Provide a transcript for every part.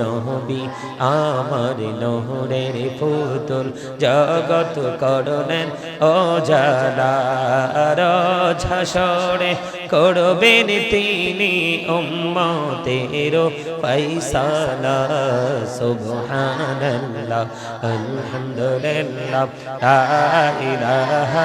নবী, আমার নহরের পুতুল জগত করলেন ও জালার ঝাসরে করবেন তিনি উম্মতের ফৈসালা সুবহানাল্লাহ, আলহামদুলিল্লাহ, লা ইলাহা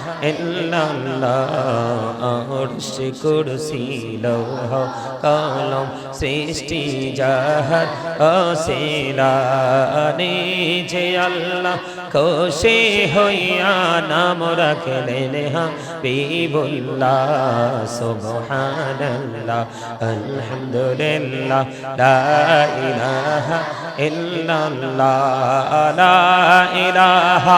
আরশ কুরসি লৌহ কলম সৃষ্টি জাহার অসিলানি যে আল্লাহ খুশি হইয়া নাম রাখলেন হাবিবুল্লাহ, সুবহানাল্লাহ, আলহামদুলিল্লাহ, লা ইলাহা ইল্লাল্লাহ, লা ইলাহা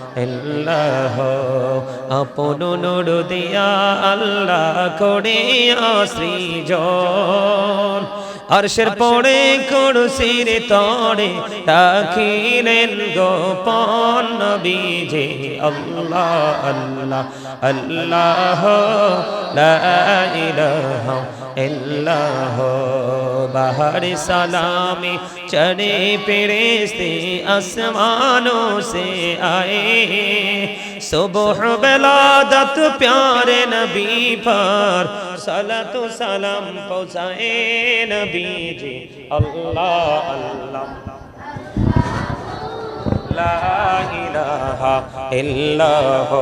ইল্লাহ আপন নূর দিয়া আল্লাহ করিয়া সৃজন আরশের পড়ে কুরসির তড়ে রাখিলেন গোপন নবীজি। আল্লাহ আল্লাহ আল্লাহ, লা ইলাহা اللہ بہر سلامی چڑے فرشتے آسمانوں سے آئے صبح بلادت پیارے نبی پر صلت و سلام پہنچائے نبی جی اللہ اللہ لا الہ الا اللہ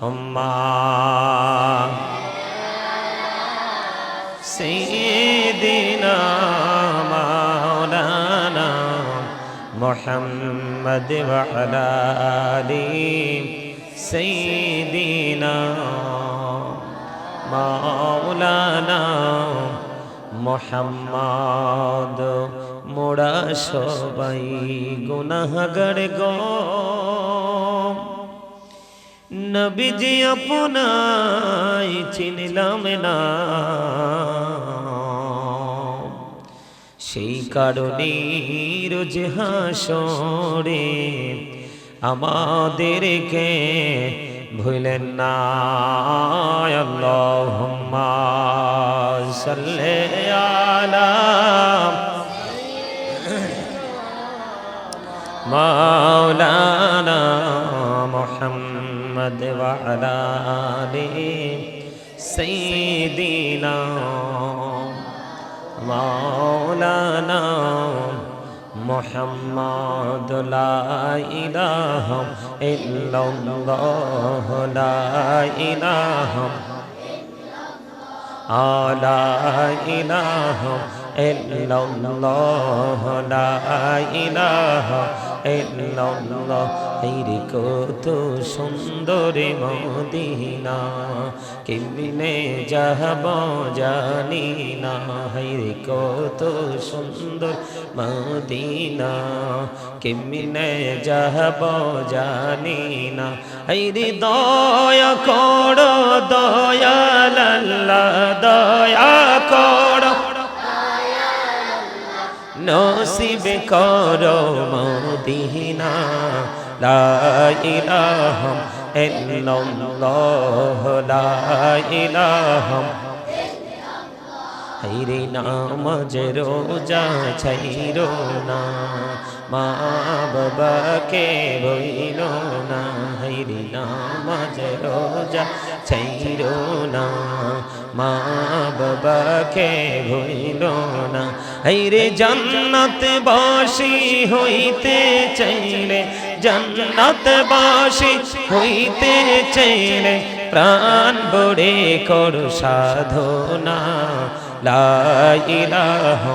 اللہم سيدنا مولانا محمد وعلى آله سيدنا مولانا মোহাম্মদ মোড়া সবাই গুনাহগার গো নবীজি আপনাই চিনলাম না সেই কারণে রোজ হাসরে আমাদেরকে ভুলেন না আল্লাহুম্মা সাল্লি আলা মাওলানা মুহাম্মদ ওয়া আলা মৌলানা মোহাম্মদ ইলাহ ইল্লাল্লাহ লা ইলাহ আলা ইলাহ ইল্লাল্লাহ লা ইলাহা ইল্লাল্লাহ কত সুন্দর মদিনা। কেমনে যাহব জানি না রে কত সুন্দর মদিনা। কেমনে যাহব জানি না রে দয়া কর, দয়াল আল্লাহ, দয়া কর। নসিবে কর মদিনা। লা ইলাহা ইল্লাল্লাহ লা ইলাহা হাইরে নামাজ রোজা ছাইরো না। মা বাবাকে বইল না, হাইরে নামাজ রোজা ছাইর না। মা বাবাকে ভইল না, হাইরে জান্নাত বাসি হইতে চাইলে, জান্নাত বাসি হইতে চাইলে প্রাণ বড়ে কর সাধনা। লা ইলাহা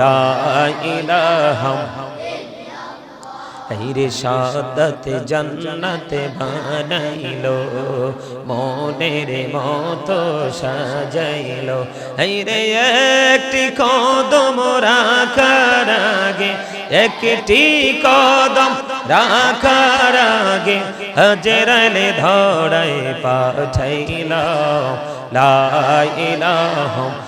লা ইলাহা রে সাদত জন্নত বানাইলো, মনের মতো সাজাইলো। রে একটি কদম রাখার আগে, একটি কদম রাখার আগে হজরলে ধরাই পাঠাইল। লা ইলাহা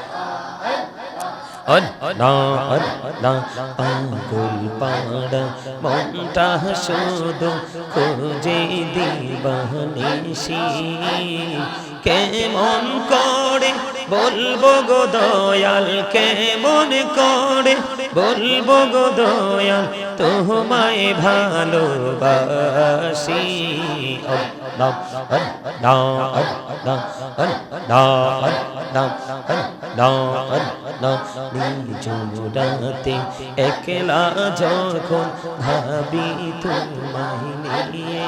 পাগল পাড়া মনটা শুধু খোঁজে দিবানিসি কেমন করে বলব গো দয়াল কেমন করে বলব গো দয়াল তোমায় ভালোবাসি। জোড়াতে একলা যখন ভাবি তোমায় নিয়ে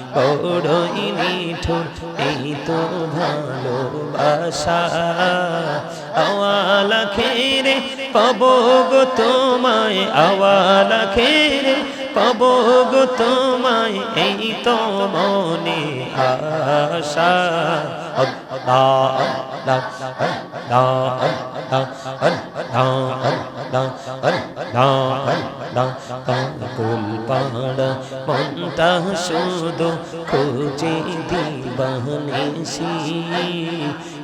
বড়ই নিঠুর এই তো ভালোবাসা। আওয়ালা খেরে পাবো গো তোমায়, আওয়ালা খেরে পাবো গো তোমায়, এই তো মনে আশা। আল্লাহ আল্লাহ। কুল পাড়া মনটা শুধু খুঁজে দিবানি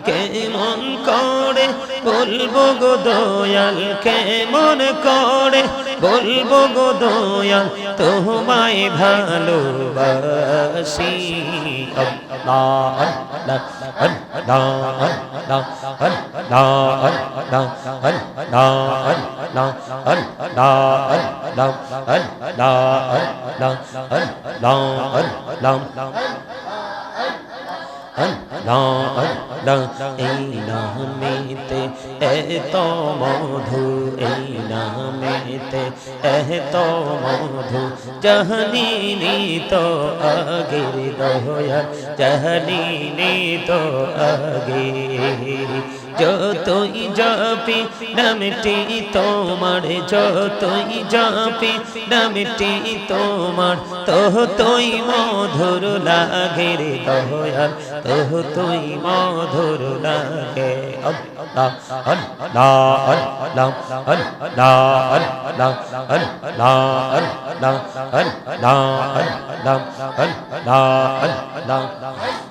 কেমন করে বলব গো দয়াল কেমন করে বলব গো দয়াল তোমায় ভালোবাসি আল্লাহ এই নামেতে এত মধু, এই নামেতে এত মধু, জহনি তো আগের দয়া জহনি তো আগে যতই জাপি নামটি তোমার, যতই জাপি নামটি তোমার তোহ তুই মধুর লাগে রে দয়াল তোহ তুই মধুর মধুর লাগে আল্লাহ আল্লাহ আল্লাহ আল্লাহ আল্লাহ আল্লাহ আল্লাহ আল্লাহ আল্লাহ আল্লাহ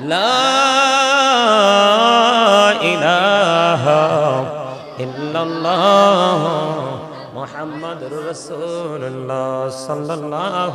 لا إله إلا الله محمد رسول الله صلى الله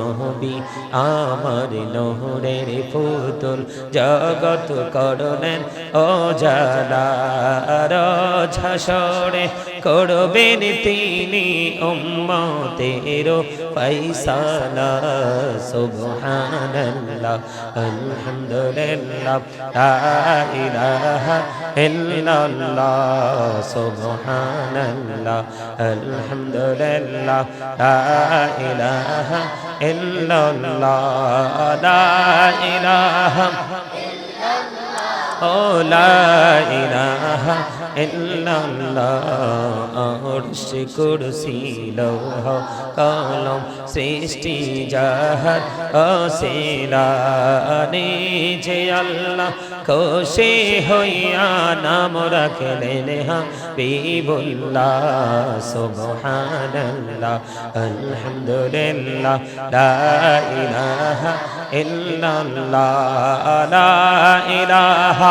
নবী আমার নহরের পুতুল জগত করলেন ও জালার ঝাসরে করবেন তিনি উম্মতের ফৈসালা সুবহানাল্লাহ, আলহামদুলিল্লাহ, লা ইলাহা ইল্লাল্লাহ, সুবহানাল্লাহ, আলহামদুলিল্লাহ, লা ইলাহা ইল্লাল্লাহ, লা ইলাহা লা ইলাহা ইল্লাল্লাহ, আরশ কুরসি, লৌহ কলম, সৃষ্টি জাহার অসিলানি যে আল্লাহ খুশি হইয়া নাম রাখলেন, হাবিবুল্লাহ, সুবহানাল্লাহ, আলহামদুলিল্লাহ, লা ইলাহা ইল্লাল্লাহ, লা ইলাহা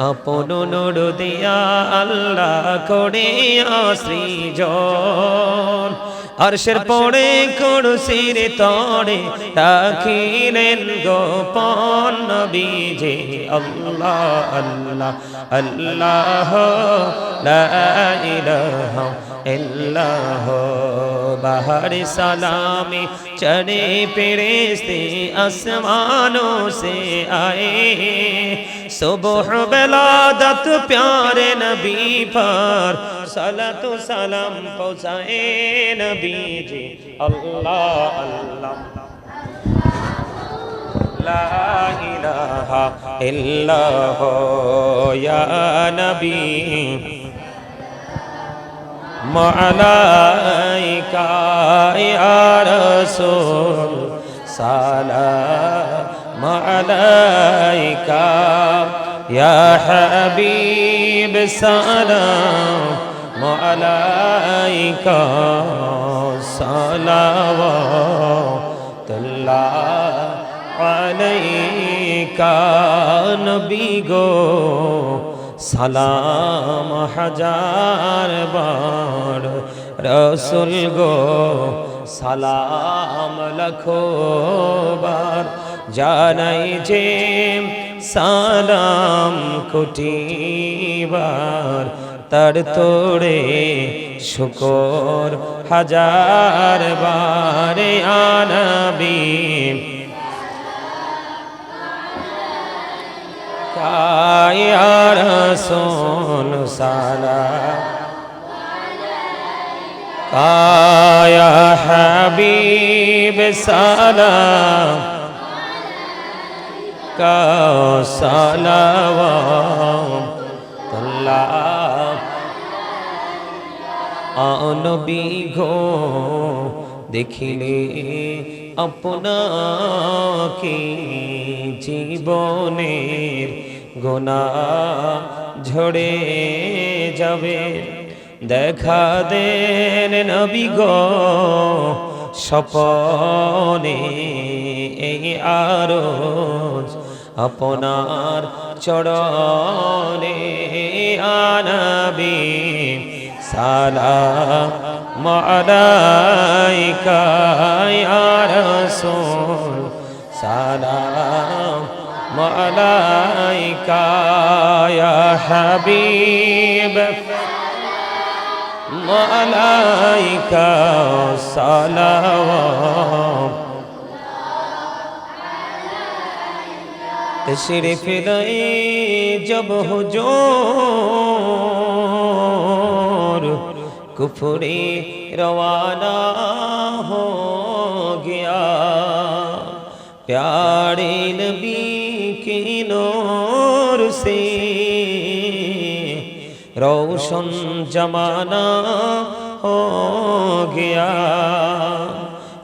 আপন নূর দিয়া আল্লাহ পড়ে তড়ে রাখিলেন গোপন নবীজি। আল্লাহ আল্লাহ আল্লাহ লা ইলাহা اللہ بہر سلامی چڑے فرشتے آسمانوں سے آئے صبح بلادت پیارے نبی پر صلت و سلام پہنچائے نبی جی اللہ اللہ لا إله إلا هو يا نبي معلائك يا رسول سلام عليك يا حبيب سلام عليك صلوات الله عليك نبي قول সালাম হাজার বার। রসুল গো, সালাম লখো বার। জানাই যে সালাম কোটিবার তার তোড়ে শুকর হাজার বারে। আনবী, কায়া رسول سلام يا حبيب سلام كو سلام الله অনবী ঘো দেখিলে আপনাকে জীবনের গোনা ঝরে যাবে। দেখা দেন নবী গো, স্বপনে এই আরও আপনার চরণে আনবি। সালাম আলাইকা ইয়া وعليك يا حبيب وعليك السلام تشرف لئی جب حجور کفری روانہ ہو گیا پیارے نبی के नूर से रोशन जमाना हो गया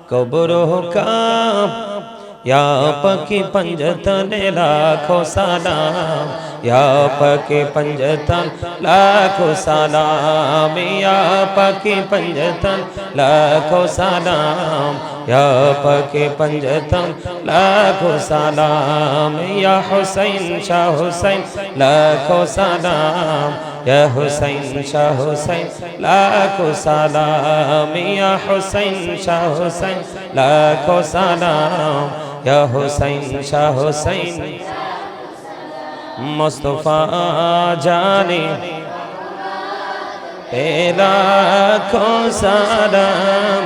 कब्रों का या पकी पंजतन लाखों सलाम, या पकी पंजतन लाखों सलाम, या पकी पंजतन लाखों सलाम, या पकी पंजतन लाखों सलाम, या हुसैन शाह हुसैन लाखों सलाम, या हुसैन शाह हुसैन लाखों सलाम, या हुसैन शाह हुसैन लाखों सलाम। یا حسین شاہ حسین مصطفیٰ جانے پیدا کو سارا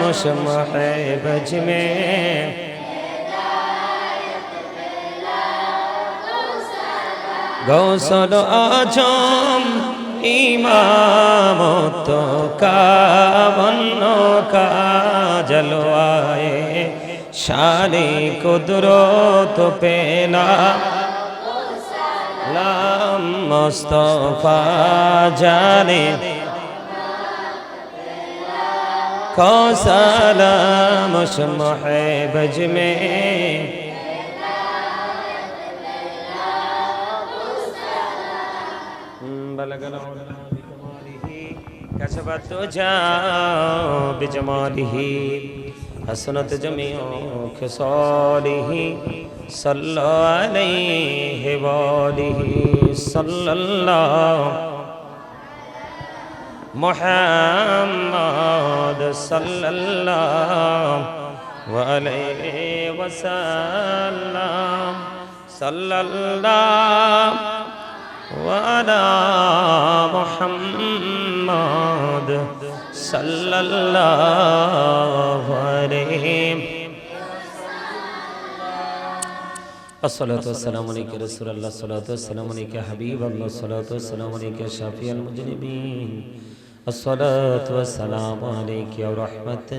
مشمع بج میں গৌসল আজম ইমামত কাবন্ন কাজলওয়ায়ে শানে কুদরত পেলা লাম মুস্তফা জানে। কৌশালাম মহেবজ মে كسبت تجا بجماله حسنت جميع خصاله صلى عليه وآله صلى الله محمد صلى الله عليه وسلم صلى الله وعلى محمد صلى الله عليه الصلاة والسلام عليك رسول الله الصلاة والسلام عليك حبيب الله الصلاة والسلام عليك شافي المجرمين الصلاة والسلام عليك يا رحمة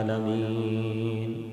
للعالمين